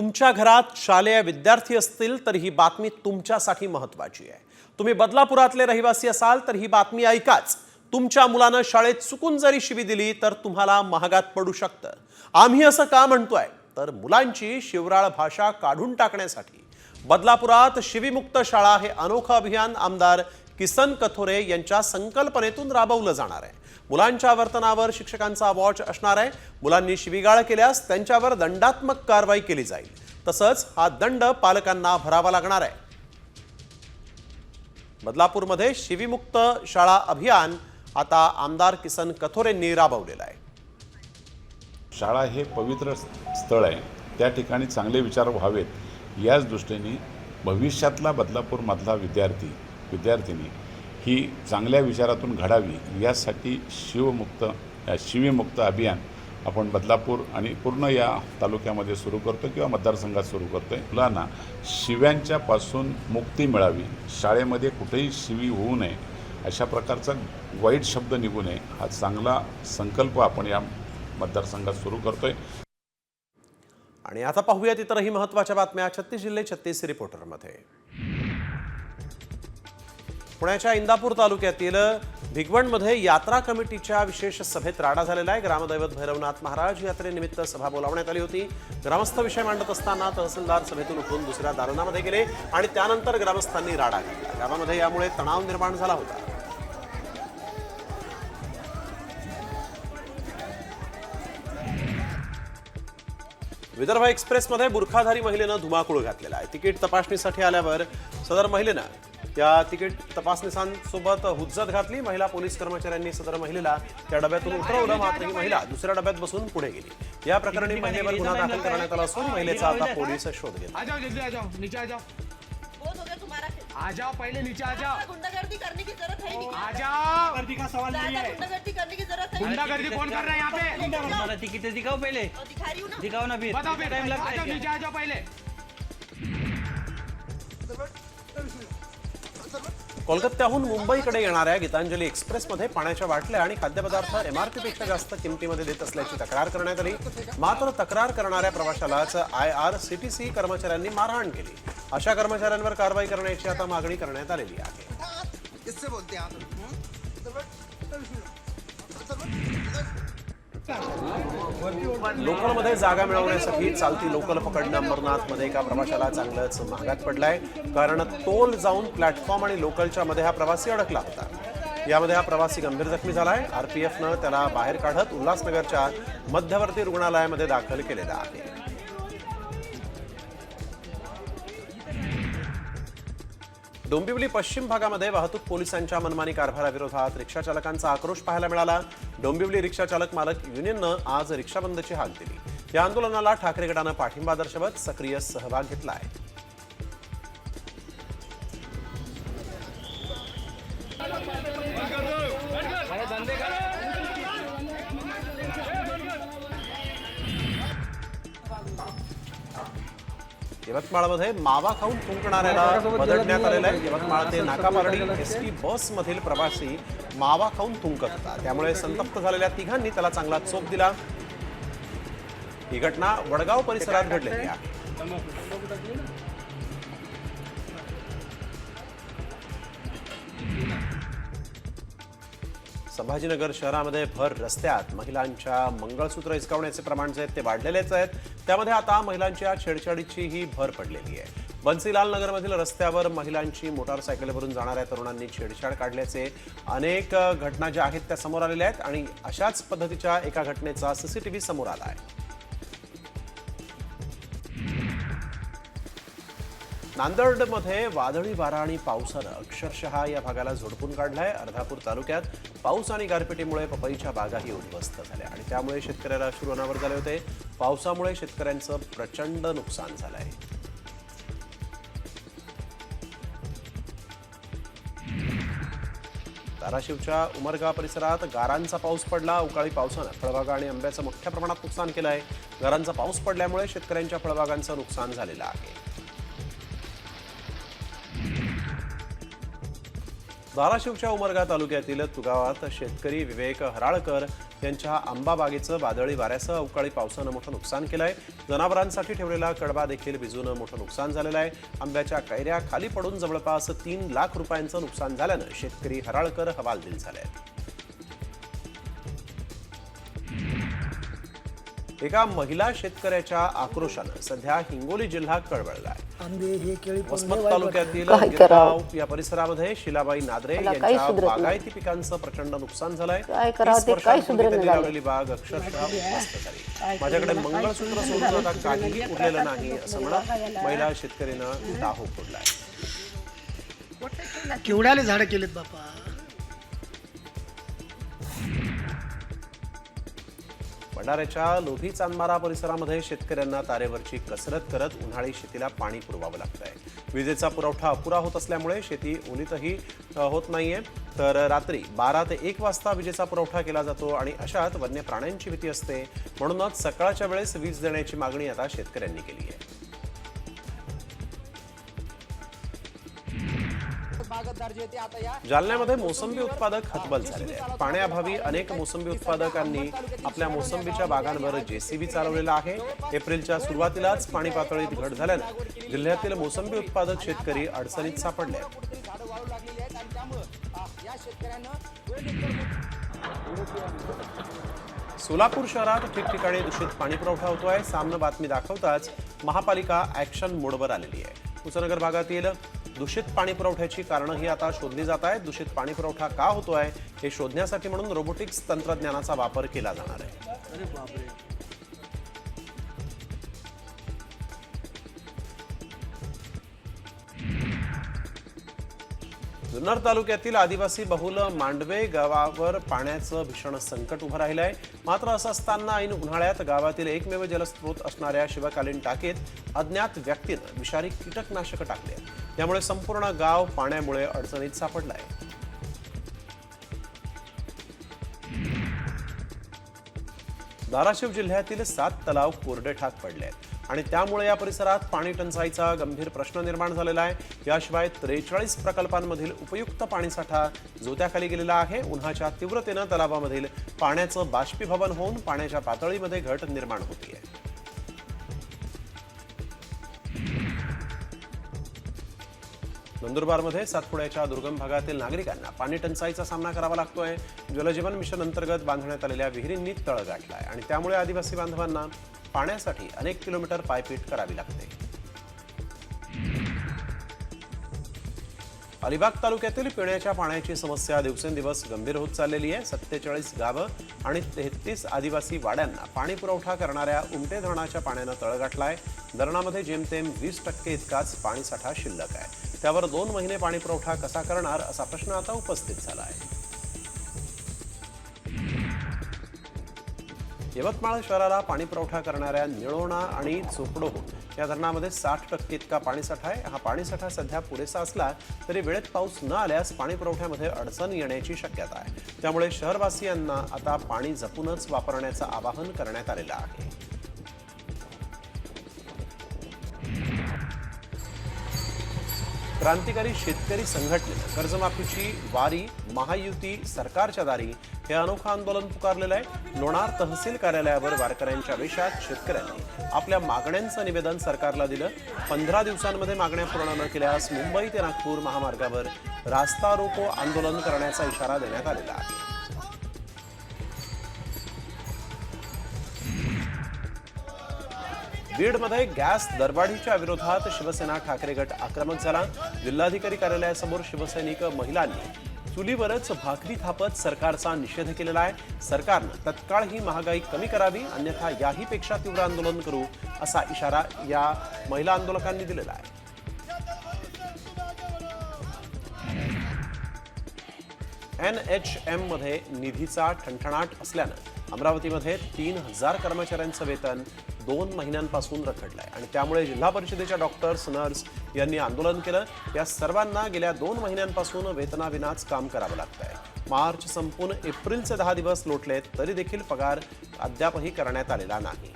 तुमच्या घरात शालेय विद्यार्थी असतील तर ही बातमी तुमच्यासाठी महत्वाची आहे. तुम्ही बदलापुरातले रहिवासी असाल तर ही बातमी ऐकाच. तुमच्या मुलानं शाळेत चुकून जरी शिवी दिली तर तुम्हाला महागात पडू शकतं. आम्ही असं का म्हणतोय? तर मुलांची शिवराळ भाषा काढून टाकण्यासाठी. बदलापुरात शिवीमुक्त शाळा हे अनोखं अभियान आमदार किसन कथोरे यांच्या संकल्पनेतून राबवलं जाणार आहे. मुलांच्या वर्तनावर शिक्षकांचा वॉच असणार आहे. मुलांनी शिवीगाळ केल्यास त्यांच्यावर दंडात्मक कारवाई केली जाईल. तसंच हा दंड पालकांना भरावा लागणार आहे. बदलापूरमध्ये शिवीमुक्त शाळा अभियान आता आमदार किसन कथोरेंनी राबवलेलं आहे. शाळा हे पवित्र स्थळ आहे. त्या ठिकाणी चांगले विचार व्हावेत. याच दृष्टीने भविष्यातला बदलापूरमधला विद्यार्थी विद्यार्थिनी ही चांगल्या विचारातून घडावी यासाठी शिवमुक्त शिवीमुक्त अभियान आपण बदलापूर आणि पूर्ण या तालुक्यामध्ये सुरू करतो किंवा मतदारसंघात सुरू करतो आहे मुलांना शिव्यांच्या पासून मुक्ती मिळावी. शाळेमध्ये कुठेही शिवी होऊ नये. अशा प्रकारचा वाईट शब्द निघू नये. हा चांगला संकल्प आपण या मतदारसंघात सुरू करतोय. आणि आता पाहूयात इतरही महत्त्वाच्या बातम्या छत्तीस जिल्हे छत्तीस रिपोर्टरमध्ये. पुण्याच्या इंदापूर तालुक्यातील भिगवणमध्ये यात्रा कमिटीच्या विशेष सभेत राडा झालेला आहे. ग्रामदैवत भैरवनाथ महाराज यात्रेनिमित्त सभा बोलावण्यात आली होती. ग्रामस्थ विषय मांडत असताना तहसीलदार सभेतून उठून दुसऱ्या दालनामध्ये गेले आणि त्यानंतर ग्रामस्थांनी राडा घातला. गावामध्ये यामुळे तणाव निर्माण झाला होता. विदर्भ एक्सप्रेसमध्ये बुरखाधारी महिलेनं धुमाकूळ घातलेला आहे. तिकीट तपासणीसाठी आल्यावर सदर महिलेनं त्या तिकीट तपासणीसांसोबत हुज्जत घातली. महिला पोलीस कर्मचाऱ्यांनी सदर महिलेला त्या डब्यातून उतरवलं. मात्र ही महिला दुसऱ्या डब्यात बसून पुढे गेली. या प्रकरणी महिलेवर गुन्हा दाखल करण्यात आला असून महिलेचा आता पोलीस शोध घेत आ जाओ जल्दी आ जाओ. नीचे आ जाओ. बहुत हो गया तुम्हारा आ जाओ पहले नीचे आ जाओ. गुंडागर्दी करने की जरूरत है नहीं आ जाओ. गर्दी का सवाल नहीं ज्यादा है गुंडागर्दी करने की जरूरत है गुंडागर्दी कौन कर रहा है यहाँ पे? मला तिकीट दिखाओ पहले. और दिखा रही हूँ ना. दिखाओ ना फिर. बताओ फिर. टाइम आ लगता जाओ है नीचे क्या? आ जाओ पहले. कोलकात्याहून मुंबईकडे येणाऱ्या गीतांजली एक्सप्रेसमध्ये पाण्याच्या बाटल्या आणि खाद्यपदार्थ एमआरपीपेक्षा जास्त किमतीमध्ये देत असल्याची तक्रार करण्यात आली. मात्र तक्रार करणाऱ्या प्रवाशालाच I R C T C कर्मचाऱ्यांनी मारहाण केली. अशा कर्मचाऱ्यांवर कारवाई करण्याची आता मागणी करण्यात आलेली आहे. लोकलमध्ये जागा मिळवण्यासाठी चालती लोकल पकडणं अंबरनाथमध्ये एका प्रवाशाला चांगलंच महागात पडलाय. कारण तोल जाऊन प्लॅटफॉर्म आणि लोकलच्या मध्ये हा प्रवासी अडकला होता. यामध्ये हा प्रवासी गंभीर जखमी झालाय. आरपीएफनं त्याला बाहेर काढत उल्हासनगरच्या मध्यवर्ती रुग्णालयामध्ये दाखल केलेला आहे. डोंबिवली पश्चिम भागामध्ये वाहतूक पोलिसांच्या मनमानी कारभाराविरोधात रिक्षा चालकांचा आक्रोश पाहायला मिळाला. डोंबिवली रिक्षा चालक मालक युनियननं आज रिक्षा बंदची हाक दिली. या आंदोलनाला ठाकरे गटानं पाठिंबा दर्शवत सक्रिय सहभाग घेतला आहे यवतमाळमध्ये मावा खाऊन थुंकणाऱ्याला बदलण्यात आलेलं आहे. यवतमाळ ते नाकापारडी एस टी बसमधील प्रवासी मावा खाऊन थुंकत होता. त्यामुळे संतप्त झालेल्या तिघांनी त्याला चांगला चोप दिला. ही घटना वडगाव परिसरात घडलेली आहे. संभाजीनगर शहरामध्ये भर रस्त्यात महिलांच्या मंगळसूत्र हिसकावण्याचे प्रमाण जे आहेत ते वाढलेलेच आहेत. त्यामध्ये आता महिलांच्या छेडछाडीची ही भर पडलेली आहे. बन्सीलाल नगरमधील रस्त्यावर महिलांची मोटारसायकलवरून जाणाऱ्या तरुणांनी छेडछाड काढल्याचे अनेक घटना ज्या आहेत त्या समोर आलेल्या आहेत आणि अशाच पद्धतीच्या एका घटनेचा सीसीटीव्ही समोर आला आहे. नांदेडमध्ये वादळी वारा आणि पावसानं अक्षरशः या भागाला झोडपून काढलाय. अर्धापूर तालुक्यात पाऊस आणि गारपिटीमुळे पपईच्या बागाही उद्ध्वस्त झाल्या आणि त्यामुळे शेतकऱ्याला अश्रू अनावर झाले होते. पावसामुळे शेतकऱ्यांचं प्रचंड नुकसान झालं आहे. धाराशिवच्या उमरगा परिसरात गारांचा पाऊस पडला. अवकाळी पावसानं फळबागा आणि आंब्याचं मोठ्या प्रमाणात नुकसान केलं आहे. गारांचा पाऊस पडल्यामुळे शेतकऱ्यांच्या फळबागांचं नुकसान झालेलं आहे. धाराशिवच्या उमरगा तालुक्यातील तुगावात शेतकरी विवेक हराळकर यांच्या आंबा बागेचं वादळी वाऱ्यासह अवकाळी पावसानं मोठं नुकसान केलं आहे जनावरांसाठी ठेवलेला कडबा देखील भिजून मोठं नुकसान झालेलं आहे. आंब्याच्या कैऱ्या खाली पडून जवळपास तीन लाख रुपयांचं नुकसान झाल्यानं शेतकरी हराळकर हवालदिल झाले आहेत. एका महिला शेतकऱ्याच्या आक्रोशानं सध्या हिंगोली जिल्हा कळवळला वसमत तालुक्यातील गिरगाव या परिसरामध्ये शिलाबाई नादरे यांच्या. बागायती पिकांचं प्रचंड नुकसान झालंय. लावलेली बाग अक्षरशः झाली. माझ्याकडे मंगळसूत्र सोडून आता काहीही उरलेलं नाही. असं म्हणत महिला शेतकरीनं दाहो फोडलाय. केवढ्याले झाडं केलेत बापा? भंडाऱ्याच्या लोधी चांदमारा परिसरामध्ये शेतकऱ्यांना तारेवरची कसरत करत उन्हाळी शेतीला पाणी पुरवावं लागत आहे विजेचा पुरवठा अपुरा होत असल्यामुळे शेती ओलीतही होत नाहीये. तर रात्री बारा ते एक वाजता विजेचा पुरवठा केला जातो आणि अशात वन्य प्राण्यांची भीती असते. म्हणूनच सकाळच्या वेळेस वीज देण्याची मागणी आता शेतकऱ्यांनी केली आहे. जालन्यामध्ये मोसंबी उत्पादक हतबल झालेले आहेत. पाण्याअभावी अनेक मोसंबी उत्पादकांनी आपल्या मोसंबीच्या बागांवर जेसीबी चालवलेला आहे. एप्रिलच्या सुरुवातीलाच पाणी पातळीत घट झाल्यानं जिल्ह्यातील मोसंबी उत्पादक शेतकरी अडचणीत सापडले सोलापूर शहरात ठिकठिकाणी दूषित पाणी पुरवठा होतोय सामनं बातमी दाखवताच महापालिका ऍक्शन मोडवर आलेली आहे. कुचनगर भागातील दूषित पाणी पुरवठ्याची कारणं ही आता शोधली जात आहेत. दूषित पाणी पुरवठा का होतोय हे शोधण्यासाठी म्हणून रोबोटिक्स तंत्रज्ञानाचा वापर केला जाणार आहे. जुन्नर तालुक्यातील आदिवासी बहुल मांडवे गावावर पाण्याचं भीषण संकट उभं राहिलं आहे मात्र असं असताना ऐन उन्हाळ्यात गावातील एकमेव जलस्रोत असणाऱ्या शिवकालीन टाकीत अज्ञात व्यक्तीनं विषारी कीटकनाशकं टाकले त्यामुळे संपूर्ण गाव पाण्यामुळे अडचणीत सापडला आहे धाराशिव जिल्ह्यातील सात तलाव कोरडे ठाक पडले आहेत आणि त्यामुळे या परिसरात पाणी टंचाईचा गंभीर प्रश्न निर्माण झालेला आहे. याशिवाय त्रेचाळीस प्रकल्पांमधील उपयुक्त पाणीसाठा जोत्याखाली गेलेला आहे. उन्हाच्या तीव्रतेनं तलावामधील पाण्याचं बाष्पीभवन होऊन पाण्याच्या पातळीमध्ये घट निर्माण होतीये. नंदुरबारमध्ये सातपुड्याच्या दुर्गम भागातील नागरिकांना पाणी टंचाईचा सामना करावा लागतोय. जलजीवन मिशन अंतर्गत बांधण्यात आलेल्या विहिरींनी तळ गाठलाय आणि त्यामुळे आदिवासी बांधवांना पाण्यासाठी अनेक किलोमीटर पायपीट करावी लागते. अलिबाग तालुक्यातील पिण्याच्या पाण्याची समस्या दिवसेंदिवस गंभीर होत चाललेली आहे. सत्तेचाळीस गावं आणि तेहतीस आदिवासी वाड्यांना पाणी पुरवठा करणाऱ्या उमटे धरणाच्या पाण्यानं तळ गाठलाय. धरणामध्ये जेमतेम वीस टक्के इतकाच पाणीसाठा शिल्लक आहे. त्यावर दोन महिने पाणी पुरवठा कसा करणार असा प्रश्न आता उपस्थित झाला आहे यवतमाळ शहराला पाणी पुरवठा करणाऱ्या निळोणा आणि चोपडो या धरणामध्ये साठ टक्के इतका पाणीसाठा आहे. हा पाणीसाठा सध्या पुरेसा असला तरी वेळेत पाऊस न आल्यास पाणी पुरवठ्यामध्ये अडचण येण्याची शक्यता आहे. त्यामुळे शहरवासियांना आता पाणी जपूनच वापरण्याचं आवाहन करण्यात आलेलं आहे. क्रांतिकारी शेतकरी संघटनेनं कर्जमाफीची वारी महायुती सरकारच्या दारी हे अनोखं आंदोलन पुकारलेलं आहे. लोणार तहसील कार्यालयावर वारकऱ्यांच्या वेशात शेतकऱ्यांनी आपल्या मागण्यांचं निवेदन सरकारला दिलं. पंधरा दिवसांमध्ये मागण्या पूर्ण न केल्यास मुंबई ते नागपूर महामार्गावर रास्ता रोको आंदोलन करण्याचा इशारा देण्यात आलेला आहे. बीडमध्ये गॅस दरवाढीच्या विरोधात शिवसेना ठाकरे गट आक्रमक झाला. जिल्हाधिकारी कार्यालयासमोर शिवसैनिक महिलांनी चुलीवरच भाकरी थापत सरकारचा निषेध केलेला आहे. सरकारनं तत्काळ ही महागाई कमी करावी अन्यथा याही पेक्षा तीव्र आंदोलन करू असा इशारा या महिला आंदोलकांनी दिलेला आहे. एन एच एममध्ये निधीचा ठणठणाट असल्यानं अमरावतीमध्ये तीन हजार कर्मचाऱ्यांचं वेतन दोन महिन्यांपासून रखडलंय. आणि त्यामुळे जिल्हा परिषदेच्या डॉक्टर्स नर्स यांनी आंदोलन केलं. या सर्वांना गेल्या दोन महिन्यांपासून वेतनाविनाच काम करावं लागतंय. मार्च संपून एप्रिलचे दहा दिवस लोटलेत तरी देखील पगार अद्यापही करण्यात आलेला नाही.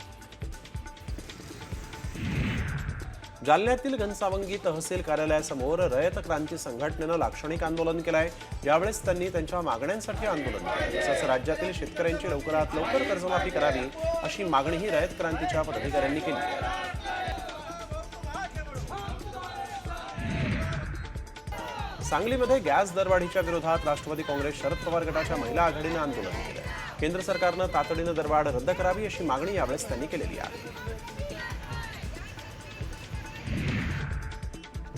जालन्यातील घनसावंगी तहसील कार्यालयासमोर रयत क्रांती संघटनेनं लाक्षणिक आंदोलन केलं आहे यावेळेस त्यांनी त्यांच्या मागण्यांसाठी आंदोलन केलं. तसंच राज्यातील शेतकऱ्यांची लवकरात लवकर कर्जमाफी करावी अशी मागणीही रयत क्रांतीच्या पदाधिकाऱ्यांनी केली. आहे सांगलीमध्ये गॅस दरवाढीच्या विरोधात राष्ट्रवादी काँग्रेस शरद पवार गटाच्या महिला आघाडीनं आंदोलन केलं केंद्र सरकारनं तातडीनं दरवाढ रद्द करावी अशी मागणी यावेळेस त्यांनी केलेली आहे.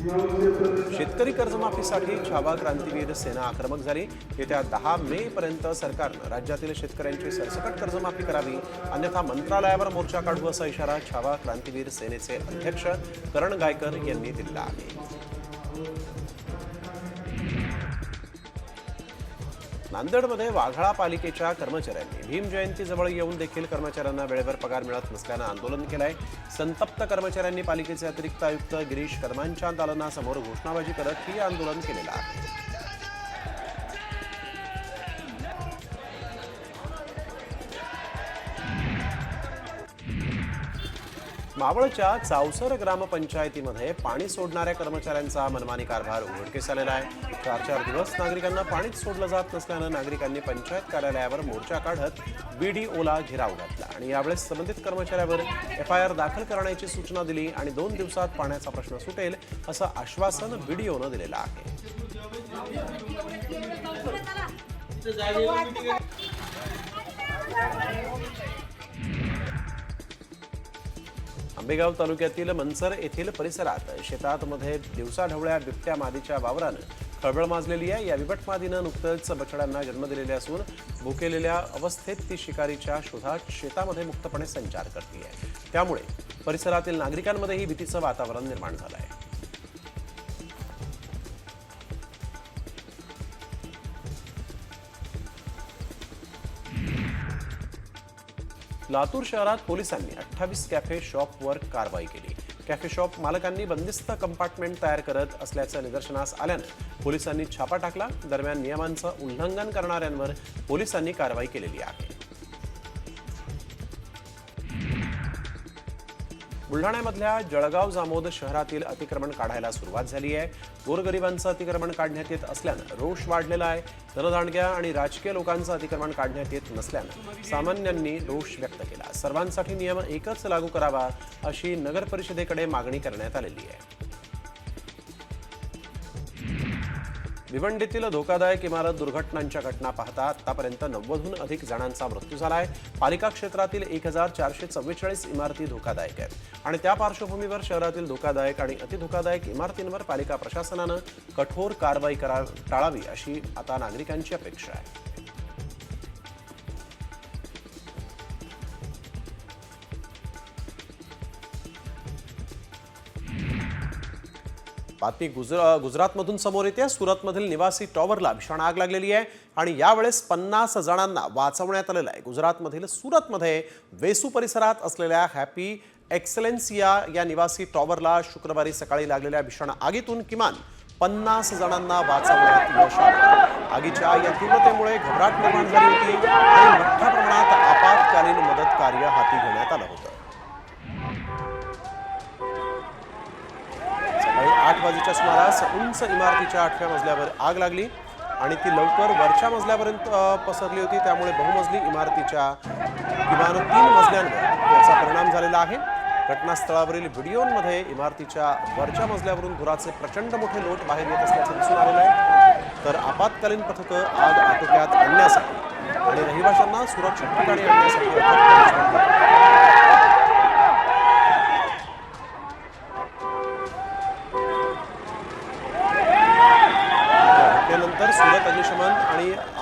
शेतकरी कर्जमाफीसाठी छावा क्रांतीवीर सेना आक्रमक झाली. येत्या दहा मे पर्यंत सरकारनं राज्यातील शेतकऱ्यांची सरसकट कर्जमाफी करावी. अन्यथा मंत्रालयावर मोर्चा काढू असा इशारा छावा क्रांतीवीर सेनेचे अध्यक्ष करण गायकर यांनी दिला आहे. नांदेडमध्ये वाघाळा पालिकेच्या कर्मचाऱ्यांनी भीम जयंती जवळ येऊन देखील कर्मचाऱ्यांना वेळेवर पगार मिळत नसल्यानं आंदोलन केलंय. संतप्त कर्मचाऱ्यांनी पालिकेचे अतिरिक्त आयुक्त गिरीश कर्मांच्या दालनासमोर घोषणाबाजी करत ही आंदोलन केलेलं आहे. मावळच्या चावसर ग्रामपंचायतीमध्ये पाणी सोडणाऱ्या कर्मचाऱ्यांचा मनमानी कारभार उघडकीस आलेला आहे. चार चार दिवस नागरिकांना पाणीच सोडलं जात नसल्यानं नागरिकांनी पंचायत कार्यालयावर मोर्चा काढत बीडीओला घेराव घातला. आणि यावेळेस संबंधित कर्मचाऱ्यावर एफ आय आर दाखल करण्याची सूचना दिली आणि दोन दिवसात पाण्याचा प्रश्न सुटेल असं आश्वासन बीडीओनं दिलेलं आहे. आंबेगाव तालुक्यातील मनसर येथील परिसरात शेतात मध्ये दिवसाढवळ्या बिबट्या मादीच्या वावरानं खळबळ माजलेली आहे. या बिबट मादीनं नुकतंच बछड्यांना जन्म दिलेले असून भुकेलेल्या अवस्थेत ती शिकारीच्या शोधात शेतामध्ये मुक्तपणे संचार करते आहे त्यामुळे परिसरातील नागरिकांमध्येही भीतीचं वातावरण निर्माण झालं आहे लातूर शहरात पोलिसांनी अठ्ठावीस कॅफे शॉपवर कारवाई केली. कॅफे शॉप मालकांनी बंदिस्त कंपार्टमेंट तयार करत असल्याचं निदर्शनास आल्यानं पोलिसांनी छापा टाकला. दरम्यान नियमांचं उल्लंघन करणाऱ्यांवर पोलिसांनी कारवाई केलेली आहे. बुलढाण्यामधल्या जळगाव जामोद शहरातील अतिक्रमण काढायला सुरुवात झाली आहे. गोरगरिबांचं अतिक्रमण काढण्यात येत असल्यानं रोष वाढलेला आहे. धनदांडग्या आणि राजकीय लोकांचं अतिक्रमण काढण्यात येत नसल्यानं सामान्यांनी रोष व्यक्त केला. सर्वांसाठी नियम एकच लागू करावा अशी नगर परिषदेकडे मागणी करण्यात आलेली आहे. भिवंडीतील धोकादायक इमारत दुर्घटनांच्या घटना पाहता आतापर्यंत नव्वदहून अधिक जणांचा मृत्यू झाला आहे पालिका क्षेत्रातील एक हजार चारशे चव्वेचाळीस इमारती धोकादायक आहेत. आणि त्या पार्श्वभूमीवर शहरातील धोकादायक आणि अतिधोकादायक इमारतींवर पालिका प्रशासनानं कठोर कारवाई करा टाळावी अशी आता नागरिकांची अपेक्षा आहे. बातमी गुजरा गुजरातमधून समोर येते. सुरतमधील निवासी टॉवरला भीषण आग लागलेली आहे आणि यावेळेस पन्नास जणांना वाचवण्यात आलेलं आहे. गुजरातमधील सुरतमध्ये वेसू परिसरात असलेल्या हॅपी एक्सलेन्सिया या निवासी टॉवरला शुक्रवारी सकाळी लागलेल्या भीषण आगीतून किमान पन्नास जणांना वाचवण्यात यश आलं. आगीच्या या तीव्रतेमुळे घबराट निर्माण झाली होती आणि मोठ्या प्रमाणात आपत्कालीन मदत कार्य हाती घेण्यात आलं होतं. बाजूच्या सुमारास उंच इमारतीच्या आठव्या मजल्यावर आग लागली आणि ती लवकर वरच्या मजल्यापर्यंत पसरली होती. त्यामुळे बहुमजली इमारतीच्या किमान तीन मजल्यांवर याचा परिणाम झालेला आहे. घटनास्थळावरील व्हिडिओमध्ये इमारतीच्या वरच्या मजल्यावरून धुराचे प्रचंड मोठे लोट बाहेर येत असल्याचं दिसून आलेलं आहे. तर आपत्कालीन पथकं आग आटोक्यात आणण्यासाठी आणि रहिवाशांना सुरक्षित ठिकाणी आणण्यासाठी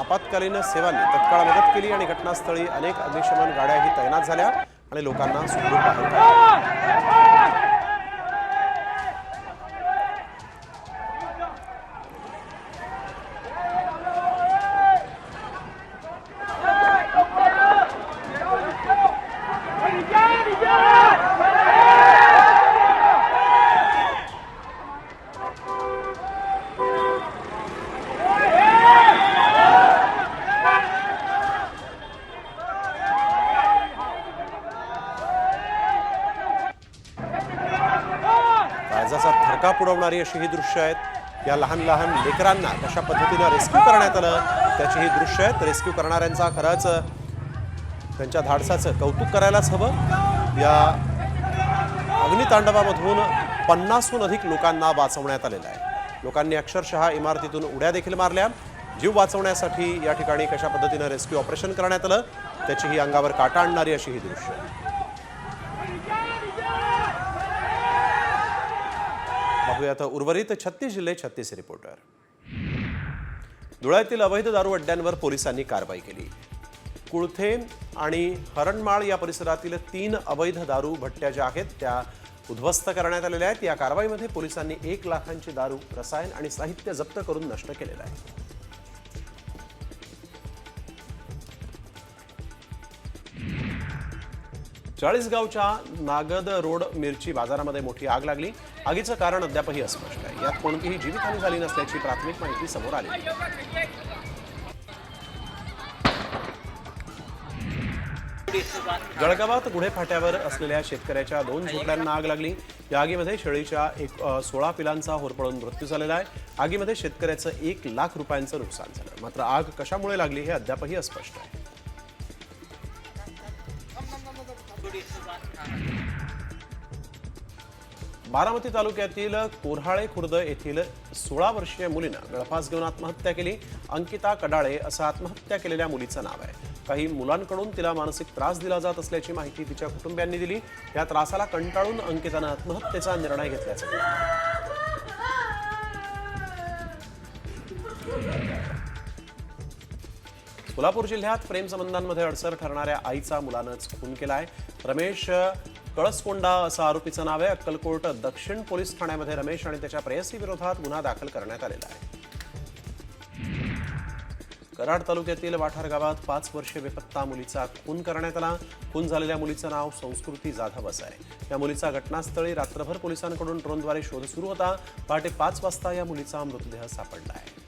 आपत्कालीन सेवांनी तत्काळ मदत केली आणि घटनास्थळी अनेक अग्निशमन गाड्याही तैनात झाल्या आणि लोकांना सुखरूप बाहेर अशी ही दृश्य आहेत. या लहान लहान लेकरांना कशा पद्धतीनं रेस्क्यू करण्यात आलं त्याची ही दृश्य आहेत. रेस्क्यू करणाऱ्यांचा खरंच त्यांच्या धाडसाचं कौतुक करायलाच हवं. या अग्नितांडवामधून पन्नासहून अधिक लोकांना वाचवण्यात आलेलं आहे. लोकांनी अक्षरशः इमारतीतून उड्या देखील मारल्या. जीव वाचवण्यासाठी या ठिकाणी कशा पद्धतीनं रेस्क्यू ऑपरेशन करण्यात आलं त्याची ही अंगावर काटा आणणारी अशी ही दृश्य पाहूयात. उर्वरित छत्तीस जिल्हे छत्तीस रिपोर्टर. धुळ्यातील अवैध दारू अड्ड्यांवर पोलिसांनी कारवाई केली. कुळथे आणि हरणमाळ या परिसरातील तीन अवैध दारू भट्ट्या ज्या आहेत त्या उद्ध्वस्त करण्यात आलेल्या आहेत. या कारवाईमध्ये पोलिसांनी एक लाखांची दारू रसायन आणि साहित्य जप्त करून नष्ट केलेलं आहे. चाळीसगावच्या नागद रोड मिरची बाजारामध्ये मोठी आग लागली. आगीचं कारण अद्यापही अस्पष्ट आहे. यात कोणतीही जीवितहानी झाली नसल्याची प्राथमिक माहिती समोर आली. जळगावात गुढे फाट्यावर असलेल्या शेतकऱ्याच्या दोन झोपड्यांना आग लागली. या आगीमध्ये शेळीच्या एक सोळा पिलांचा होरपळून मृत्यू झालेला आहे. आगीमध्ये शेतकऱ्याचं एक लाख रुपयांचं नुकसान झालं. मात्र आग कशामुळे लागली हे अद्यापही अस्पष्ट आहे. बारामती तालुक्यातील कोऱ्हाळे खुर्द येथील सोळा वर्षीय मुलीनं गळफास घेऊन आत्महत्या केली. अंकिता कडाळे असं आत्महत्या केलेल्या मुलीचं नाव आहे. काही मुलांकडून तिला मानसिक त्रास दिला जात असल्याची माहिती तिच्या कुटुंबियांनी दिली. या त्रासाला कंटाळून अंकितानं आत्महत्येचा निर्णय घेतल्याचं कळलं. सोलापूर जिल्ह्यात प्रेमसंबंधांमध्ये अडसर ठरणाऱ्या आईचा मुलानंच खून केला आहे रमेश कळसकोंडा असं आरोपीचं नाव आहे. अक्कलकोट दक्षिण पोलीस ठाण्यामध्ये रमेश आणि त्याच्या प्रेयसी विरोधात गुन्हा दाखल करण्यात आलेला आहे. कराड तालुक्यातील वाठार गावात पाच वर्षे बेपत्ता मुलीचा खून करण्यात आला. खून झालेल्या मुलीचं नाव संस्कृती जाधव असं आहे. या मुलीचा घटनास्थळी रात्रभर पोलिसांकडून ड्रोनद्वारे शोध सुरू होता. पहाटे पाच वाजता या मुलीचा मृतदेह सापडला आहे.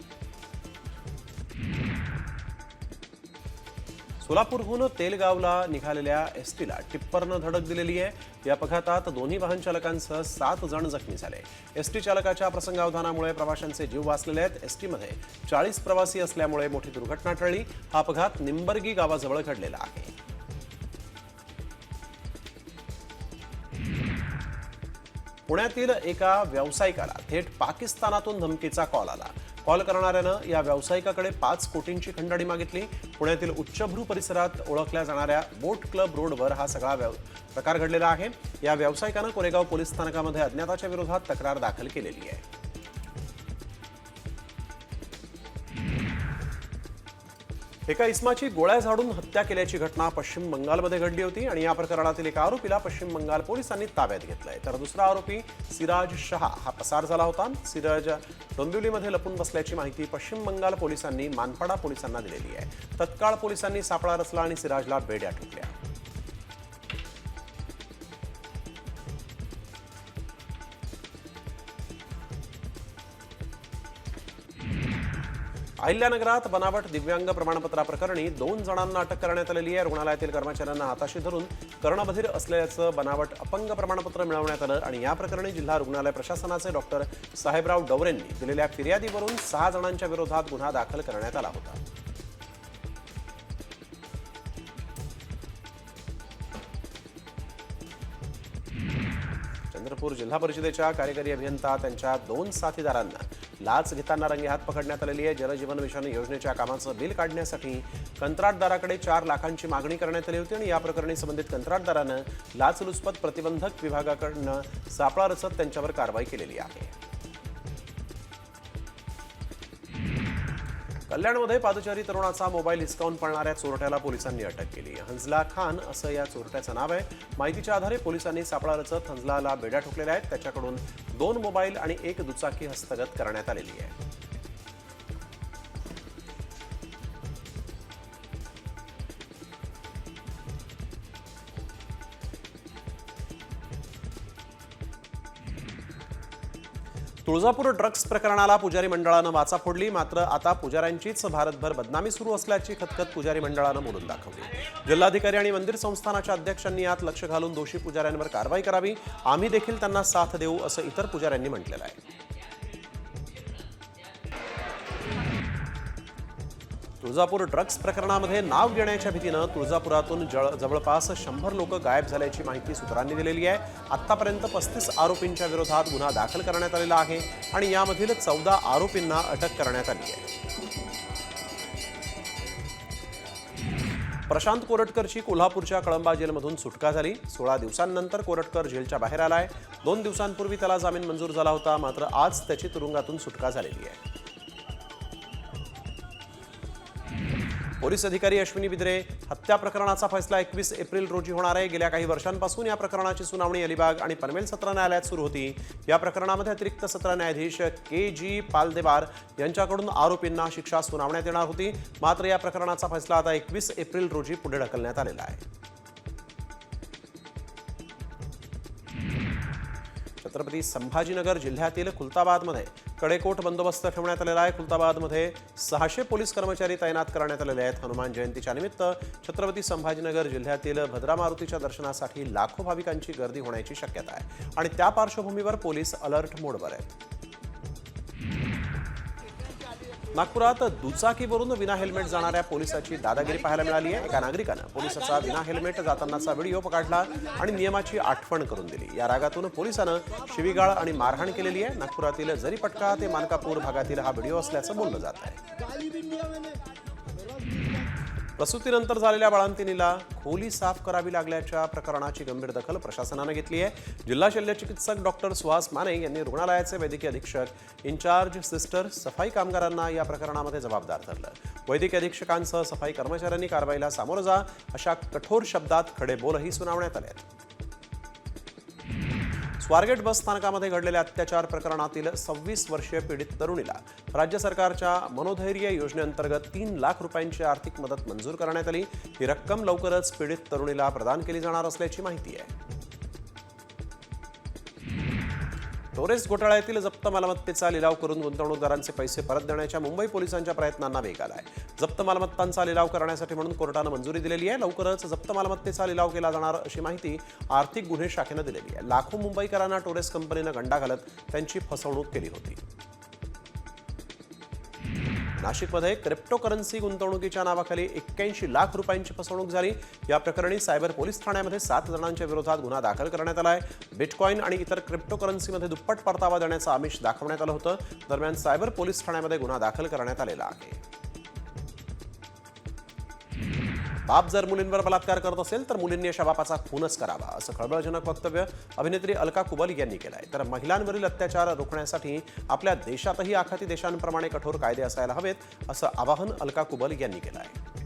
सोलापूरहून तेलगावला निघालेल्या एस टीला टिप्परनं धडक दिलेली आहे. या अपघातात दोन्ही वाहन चालकांसह सात जण जखमी झाले. एस टी चालकाच्या प्रसंगावधानामुळे प्रवाशांचे जीव वाचलेले आहेत. एस टीमध्ये चाळीस प्रवासी असल्यामुळे मोठी दुर्घटना टळली. हा अपघात निंबर्गी गावाजवळ घडलेला आहे. पुण्यातील एका व्यावसायिकाला थेट पाकिस्तानातून धमकीचा कॉल आला. कॉल करणाऱ्यानं या व्यावसायिकाकडे पाच कोटींची खंडणी मागितली. पुण्यातील उच्चभ्रू परिसरात ओळखल्या जाणाऱ्या बोट क्लब रोडवर हा सगळा प्रकार घडलेला आहे. या व्यावसायिकानं कोरेगाव पोलीस स्थानकामध्ये अज्ञाताच्या विरोधात तक्रार दाखल केलेली आहे. एका इस्माची गोळ्या झाडून हत्या केल्याची घटना पश्चिम बंगालमध्ये घडली होती आणि या प्रकरणातील एका आरोपीला पश्चिम बंगाल पोलिसांनी ताब्यात घेतलंय. तर दुसरा आरोपी सिराज शहा हा पसार झाला होता. सिराज डोंबिवलीमध्ये लपून बसल्याची माहिती पश्चिम बंगाल पोलिसांनी मानपाडा पोलिसांना दिलेली आहे. तत्काळ पोलिसांनी सापळा रचला आणि सिराजला बेड्या ठोकल्या. अहिल्यानगरात बनावट दिव्यांग प्रमाणपत्राप्रकरणी दोन जणांना अटक करण्यात आलेली आहे. रुग्णालयातील कर्मचाऱ्यांना हाताशी धरून कर्णबधीर असल्याचं बनावट अपंग प्रमाणपत्र मिळवण्यात आलं आणि या प्रकरणी जिल्हा रुग्णालय प्रशासनाचे डॉक्टर साहेबराव डवरेंनी दिलेल्या फिर्यादीवरून सहा जणांच्या विरोधात गुन्हा दाखल करण्यात आला होता. चंद्रपूर जिल्हा परिषदेच्या कार्यकारी अभियंता त्यांच्या दोन साथीदारांना लाच घेताना रंगेहात पकडण्यात आलेली आहे. जलजीवन मिशन योजनेच्या कामाचं बिल काढण्यासाठी कंत्राटदाराकडे चार लाखांची मागणी करण्यात आली होती आणि या प्रकरणी संबंधित कंत्राटदारानं लाचलुचपत प्रतिबंधक विभागाकडनं सापळा रचत त्यांच्यावर कारवाई केलेली आहे. कल्याणमध्ये पादचारी तरुणाचा मोबाईल हिसकावून पळणाऱ्या चोरट्याला पोलिसांनी अटक केली. हंजला खान असं या चोरट्याचं नाव आहे. माहितीच्या आधारे पोलिसांनी सापळा रचत हंजलाला बेड्या ठोकलेल्या आहेत. त्याच्याकडून दोन मोबाईल आणि एक दुचाकी हस्तगत करण्यात आलेली आहे. तुळजापूर ड्रग्ज प्रकरणाला पुजारी मंडळानं वाचा फोडली मात्र आता पुजाऱ्यांचीच भारतभर बदनामी सुरू असल्याची खतखत पुजारी मंडळानं बोलून दाखवली. जिल्हाधिकारी आणि मंदिर संस्थानाच्या अध्यक्षांनी यात लक्ष घालून दोषी पुजाऱ्यांवर कारवाई करावी. आम्ही देखील त्यांना साथ देऊ असं इतर पुजाऱ्यांनी म्हटलेलं आहे. तुळजापूर ड्रग्ज प्रकरणामध्ये नाव घेण्याच्या भीतीनं तुळजापुरातून जळ जवळपास शंभर लोक गायब झाल्याची माहिती सूत्रांनी दिलेली आहे. आतापर्यंत पस्तीस आरोपींच्या विरोधात गुन्हा दाखल करण्यात आलेला आहे आणि यामधील चौदा आरोपींना अटक करण्यात आली आहे. प्रशांत कोरटकरची कोल्हापूरच्या कळंबा जेलमधून सुटका झाली. सोळा दिवसांनंतर कोरटकर जेलच्या बाहेर आलाय दोन दिवसांपूर्वी त्याला जामीन मंजूर झाला होता. मात्र आज त्याची तुरुंगातून सुटका झालेली आहे. पोलीस अधिकारी अश्विनी बिद्रे हत्या प्रकरणाचा फैसला एकवीस एप्रिल रोजी होणार आहे. गेल्या काही वर्षांपासून या प्रकरणाची सुनावणी अलिबाग आणि पनवेल सत्र न्यायालयात सुरू होती. या प्रकरणामध्ये अतिरिक्त सत्र न्यायाधीश के जी पालदेवार यांच्याकडून आरोपींना शिक्षा सुनावण्यात येणार होती. मात्र या प्रकरणाचा फैसला आता एकवीस एप्रिल रोजी पुढे ढकलण्यात आलेला आहे. छत्रपती संभाजीनगर जिल्ह्यातील खुलताबादमध्ये कडेकोट बंदोबस्त ठेवण्यात आलेला आहे. खुलताबादमध्ये सहाशे पोलीस कर्मचारी तैनात करण्यात आलेले आहेत. हनुमान जयंतीच्या निमित्त छत्रपती संभाजीनगर जिल्ह्यातील भद्रा मारुतीच्या दर्शनासाठी लाखो भाविकांची गर्दी होण्याची शक्यता आहे. आणि त्या पार्श्वभूमीवर पोलीस अलर्ट मोडवर आहेत. नागपुरात दुचाकीवरून विना हेल्मेट जाणाऱ्या पोलिसाची दादागिरी पाहायला मिळाली आहे. एका नागरिकानं पोलिसाचा विना हेल्मेट जातानाचा व्हिडिओ पकडला आणि नियमाची आठवण करून दिली. या रागातून पोलिसानं शिवीगाळ आणि मारहाण केलेली आहे. नागपुरातील जरीपटका ते मानकापूर भागातील हा व्हिडिओ असल्याचं बोललं जात आहे. प्रसूतीनंतर झालेल्या बाळंतिणीला खोली साफ करावी लागल्याच्या प्रकरणाची गंभीर दखल प्रशासनानं घेतली आहे. जिल्हा शल्यचिकित्सक डॉक्टर सुहास माने यांनी रुग्णालयाचे वैद्यकीय अधीक्षक इन्चार्ज सिस्टर सफाई कामगारांना या प्रकरणामध्ये जबाबदार धरलं. वैद्यकीय अधीक्षकांसह सफाई कर्मचाऱ्यांनी कारवाईला सामोरं जा अशा कठोर शब्दात खडे बोलही सुनावण्यात आले आहेत. स्वारगेट बस स्थानकामध्ये घडलेल्या अत्याचार प्रकरणातील सव्वीस वर्षीय पीडित तरुणीला राज्य सरकारच्या मनोधैर्य योजनेअंतर्गत तीन लाख रुपयांची आर्थिक मदत मंजूर करण्यात आली. ही रक्कम लवकरच पीडित तरुणीला प्रदान केली जाणार असल्याची माहिती आहे. टोरेस घोटाळ्यातील जप्त मालमत्तेचा लिलाव करून गुंतवणूकदारांचे पैसे परत देण्याच्या मुंबई पोलिसांच्या प्रयत्नांना वेग आहे जप्त मालमत्तांचा लिलाव करण्यासाठी म्हणून कोर्टानं मंजुरी दिलेली आहे. लवकरच जप्त मालमत्तेचा लिलाव केला जाणार अशी माहिती आर्थिक गुन्हे शाखेनं दिलेली आहे. लाखो मुंबईकरांना टोरेस कंपनीनं गंडा घालत त्यांची फसवणूक केली होती. नाशिकमध्ये क्रिप्टोकरन्सी गुंतवणुकीच्या नावाखाली एक्क्याऐंशी लाख रुपयांची फसवणूक झाली. या प्रकरणी सायबर पोलीस ठाण्यामध्ये सात जणांच्या विरोधात गुन्हा दाखल करण्यात आला आहे. बिटकॉईन आणि इतर क्रिप्टोकरन्सीमध्ये दुप्पट परतावा देण्याचं आमिष दाखवण्यात आलं होतं. दरम्यान सायबर पोलीस ठाण्यामध्ये गुन्हा दाखल करण्यात आलेला आहे. बाप जर मुलींवर बलात्कार करत असेल तर मुलींनी अशा बापाचा खूनच करावा असं खळबळजनक वक्तव्य अभिनेत्री अलका कुबल यांनी केलं आहे तर महिलांवरील अत्याचार रोखण्यासाठी आपल्या देशातही आखाती देशांप्रमाणे कठोर कायदे असायला हवेत असं आवाहन अलका कुबल यांनी केलं आहे